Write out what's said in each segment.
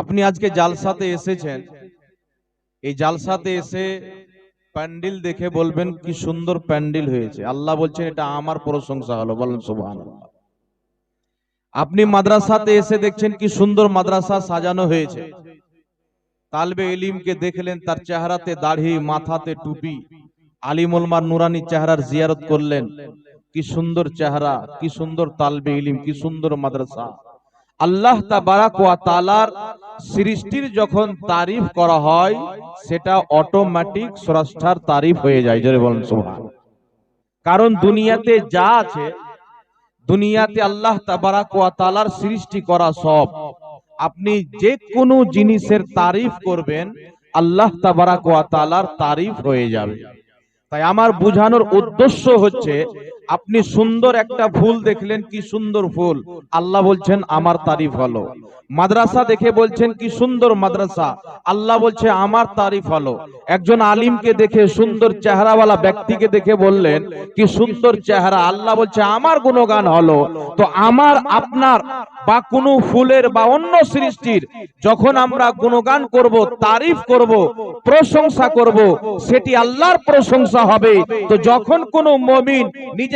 আপনি আজকে জালসাতে এসেছেন। এই জালসাতে এসে প্যান্ডেল দেখে বলবেন, কি সুন্দর প্যান্ডেল হয়েছে। আল্লাহ বলছেন, এটা আমার প্রশংসা হলো। বলেন সুবহান আপনি মাদ্রাসাতে এসে দেখছেন, কি সুন্দর মাদ্রাসা সাজানো হয়েছে। তালবে এলিমকে দেখলেন, তার চেহারাতে দাড়ি, মাথাতে টুপি। আলিমুলমার নুরানি চেহারার জিয়ারত করলেন। কি সুন্দর চেহারা, কি সুন্দর তালবে ইলিম কি সুন্দর মাদ্রাসা। আল্লাহ তাবারাক ওয়া তাআলার সৃষ্টির যখন তারিফ করা হয়, সেটা অটোমেটিক স্রষ্টার তারিফ হয়ে যায়। জোরে বলেন, সুবহান। কারণ দুনিয়াতে যা আছে, দুনিয়াতে আল্লাহ তাবারাক ওয়া তাআলার সৃষ্টি করা সব। আপনি যে কোনো জিনিসের তারিফ করবেন, আল্লাহ তাবারাক ওয়া তাআলার তারিফ হয়ে যাবে। তাই আমার বুঝানোর উদ্দেশ্য হচ্ছে আপনি সুন্দর একটা ফুল দেখলেন, কি সুন্দর ফুল। আল্লাহ বলছেন, আমার তারিফ হলো। মাদ্রাসা দেখে বলছেন, কি সুন্দর মাদ্রাসা। আল্লাহ বলছে, আমার তারিফ হলো। একজন আলিমকে দেখে, সুন্দর চেহারাওয়ালা ব্যক্তিকে দেখে বললেন, কি সুন্দর চেহারা। আল্লাহ বলছে, আমার গুণগান হলো। তো আমার, আপনার বা কোনো ফুলের বা অন্য সৃষ্টির যখন আমরা গুণগান করব, তারিফ করব, প্রশংসা করব, সেটি আল্লাহর প্রশংসা হবে। তো যখন কোনো মমিন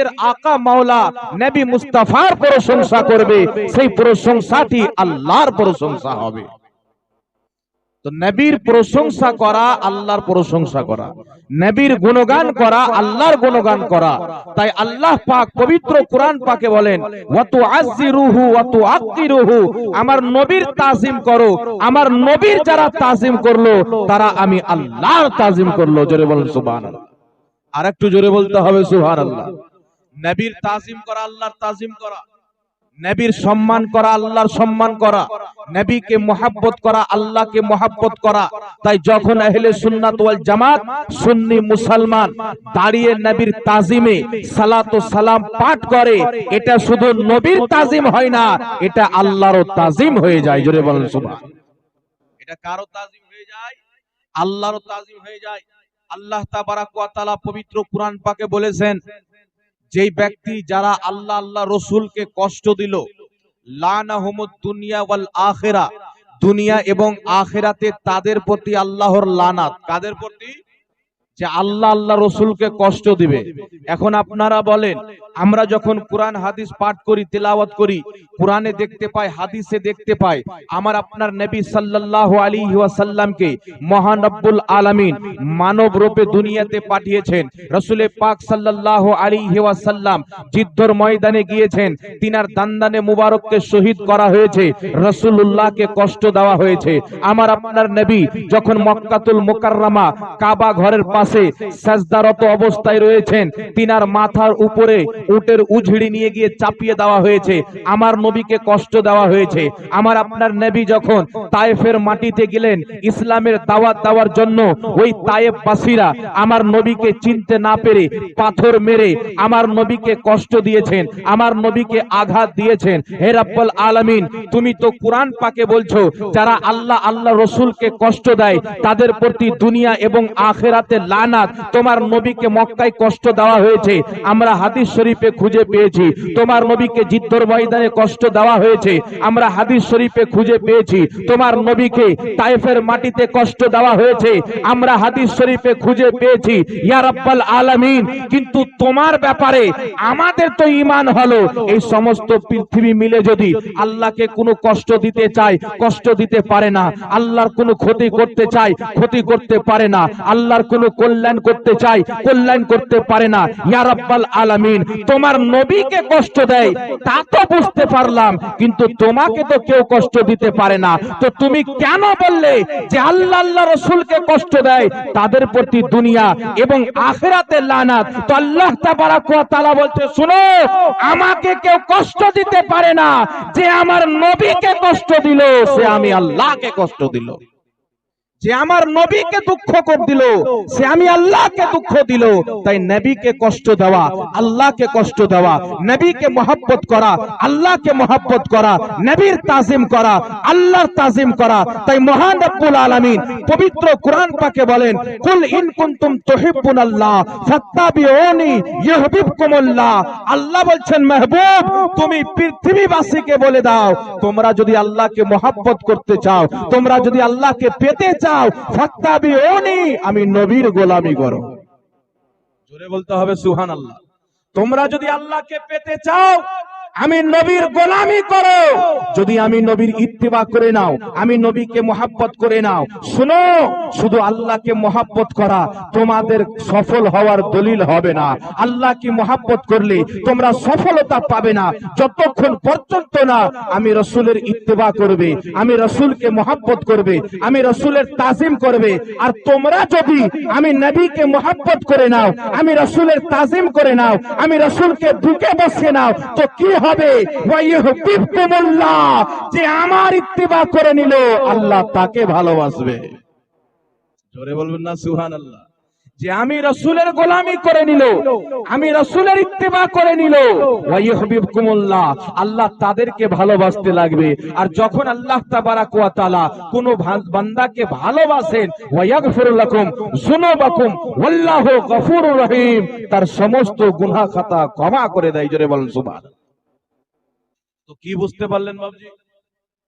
নিজের আকা মাওলা নবী মুস্তাফার প্রশংসা করবে, সেই প্রশংসাটি আল্লাহর প্রশংসা হবে। তো নবীর প্রশংসা করা, আল্লাহর প্রশংসা করা। নবীর গুণগান করা, আল্লাহর গুণগান করা। তাই আল্লাহ পাক পবিত্র কোরআন পাকে বলেন আমার নবীর তাজিম করো, আমার নবীর যারা তাজিম করল, তারা আমি আল্লাহর তাজিম করল। জোরে বলেন সুবহানাল্লাহ। আর একটু জোরে বলতে হবে সুবহানাল্লাহ। নবীর তাজিম করা, আল্লাহর তাজিম করা। নবীর সম্মান করা, আল্লাহর সম্মান করা। নবীকে মোহাব্বত করা, আল্লাহকে মোহাব্বত করা। তাই যখন আহলে সুন্নাত ওয়াল জামাত সুন্নি মুসলমান দাঁড়িয়ে নবীর তাজিমে সালাত ও সালাম পাঠ করে, এটা শুধু নবীর তাজিম হয় না, এটা আল্লাহরও তাজিম হয়ে যায়। জোরে বলেন সুবহান। এটা কারও তাজিম হয়ে যায়? আল্লাহরও তাজিম হয়ে যায়। আল্লাহ তাবারাক ওয়া তাআলা পবিত্র কুরআন পাকে বলেছেন যেই ব্যক্তি যারা আল্লাহ আল্লাহ রসুলকে কষ্ট দিল দুনিয়া ওয়াল আখেরা, দুনিয়া এবং আখেরাতে তাদের প্রতি আল্লাহর লানাত। কাদের প্রতি যে আল্লাহ আল্লাহ রসুলকে কষ্ট দিবে। এখন আপনারা বলেন, আমরা যখন কোরআন, হাদিস পাঠ করি, তেলাওয়াত করি, কোরআনে দেখতে পাই, হাদিসে দেখতে পাই, আমার আপনার নবী সাল্লাল্লাহু আলাইহি ওয়াসাল্লামকে মহান রব্বুল আলামিন মানব রূপে দুনিয়াতে পাঠিয়েছেন। রাসূলে পাক সাল্লাল্লাহু আলাইহি ওয়াসাল্লাম যুদ্ধর ময়দানে গিয়েছেন, তিনার দান্দানে মুবারককে শহীদ করা হয়েছে, রাসূলুল্লাহকে কষ্ট দেওয়া হয়েছে। আমার আপনার নবী যখন মক্কাতুল মুকাররমা কাবা ঘরের পাশে সাজদারত অবস্থায় রয়েছেন। তিনার মাথার উপরে উটের উঝড়ি নিয়ে গিয়ে চাপিয়ে দেওয়া হয়েছে। আমার নবীকে কষ্ট দেওয়া হয়েছে। আমার আপনার নবী যখন তায়েফের মাটিতে গেলেন, ইসলামের দাওয়াত দেওয়ার জন্য ওই তায়েফ বাসীরা আমার নবীকে চিনতে না পেরে পাথর মেরে আমার নবীকে কষ্ট দিয়েছেন, আমার নবীকে আঘাত দিয়েছেন। হে রাব্বুল আলামিন, তুমি তো কোরআন পাকে বলছো, যারা আল্লাহ আল্লাহ রসুলকে কষ্ট দেয়, তাদের প্রতি দুনিয়া এবং আখেরাতে লানাত, তোমার নবীকে মক্কায় কষ্ট দেওয়া হয়েছে। আমরা হাদিস শরীফে খুঁজে পেয়েছি। তোমার নবীকে জিদ্দর ময়দানে কষ্ট দেওয়া হয়েছে। আমরা হাদিস শরীফে খুঁজে পেয়েছি। তোমার নবীকে তাইফের মাটিতে কষ্ট দেওয়া হয়েছে। আমরা হাদিস শরীফে খুঁজে পেয়েছি। ইয়া রাব্বাল আলামিন, কিন্তু তোমার ব্যাপারে আমাদের তো ঈমান হলো। এই সমস্ত পৃথিবী মিলে যদি আল্লাহকে কোনো কষ্ট দিতে চায়, কষ্ট দিতে পারে না। আল্লাহর কোনো ক্ষতি করতে চায়, ক্ষতি করতে পারে না। আল্লাহর কোনো কল্যাণ করতে চায় কল্যাণ করতে পারে না। ইয়া রাব্বাল আলামিন, তোমার নবীকে কষ্ট দেয়, তা তো বুঝতে পারলাম, কিন্তু তোমাকে তো কেউ কষ্ট দিতে পারে না। তো তুমি কেন বললে যে আল্লাহ আল্লাহ রসুলকে কষ্ট দেয়? তাদের প্রতি দুনিয়া এবং আখেরাতে লানাত। তো আল্লাহ তাআলা বলতে শুনো, আমাকে কেউ কষ্ট দিতে পারে না। যে আমার নবীকে কষ্ট দিল, সে আমি আল্লাহকে কষ্ট দিল। যে আমার নবীকে দুঃখ করে দিল, সে আমি আল্লাহকে দুঃখ দিল। তাই নবীকে কষ্ট দেওয়া, আল্লাহকে কষ্ট দেওয়া, নবীকে মহাব্বত করা, আল্লাহকে মহাব্বত করা, নবীর তাজিম করা, আল্লাহর তাজিম করা। তাই মহান রব্বুল আলামিন পবিত্র কোরআন পাকে বলেন, কুল ইন কুনতুম তুহিব্বুন আল্লাহ ফাত্তাবিউনি ইউহিব্বুকুমুল্লাহ। আল্লাহ বলছেন, মেহবুব, তুমি পৃথিবীবাসীকে বলে দাও, তোমরা যদি আল্লাহকে মহাব্বত করতে চাও, তোমরা যদি আল্লাহকে পেতে চাও ফাত্তাবিউনি আমি নবীর গোলামি করো। জোরে বলতে হবে সুহান আল্লাহ তোমরা যদি আল্লাহকে পেতে চাও আমি নবীর গোলামি করো। যদি আমি নবীর ইত্তিবা করে নাও, আমি নবীকে মোহাব্বত করে নাও, শুনো, শুধু আল্লাহকে মোহাব্বত করা তোমাদের সফল হওয়ার দলিল হবে না। আল্লাহকে মোহাব্বত করলে তোমরা সফলতা পাবে না। যতক্ষণ পর্যন্ত না আমি রসুলের ইত্তেবা করবে, আমি রসুলকে মোহাব্বত করবে, আমি রসুলের তাজিম করবে, আর তোমরা যদি আমি নবীকে মোহাব্বত করে নাও, আমি রসুলের তাজিম করে নাও, আমি রসুলকে বুকে বসিয়ে নাও, তো কি হবে। যে আমার ইত্তেবা করে নিল, আল্লাহ তাকে ভালোবাসবে। জোরে বলবেন না সুহান আল্লাহ যে আমি রসুলের গোলামি করে নিল, আমি রসুলের করে নিল আল্লাহ তাদেরকে ভালোবাসতে লাগবে। আর যখন আল্লাহ বান্দাকে ভালোবাসেন রহিম, তার সমস্ত গুনাহ খাতা ক্ষমা করে দেয়। জোরে বলেন সুবহান তো কি বুঝতে পারলেন বাবজি?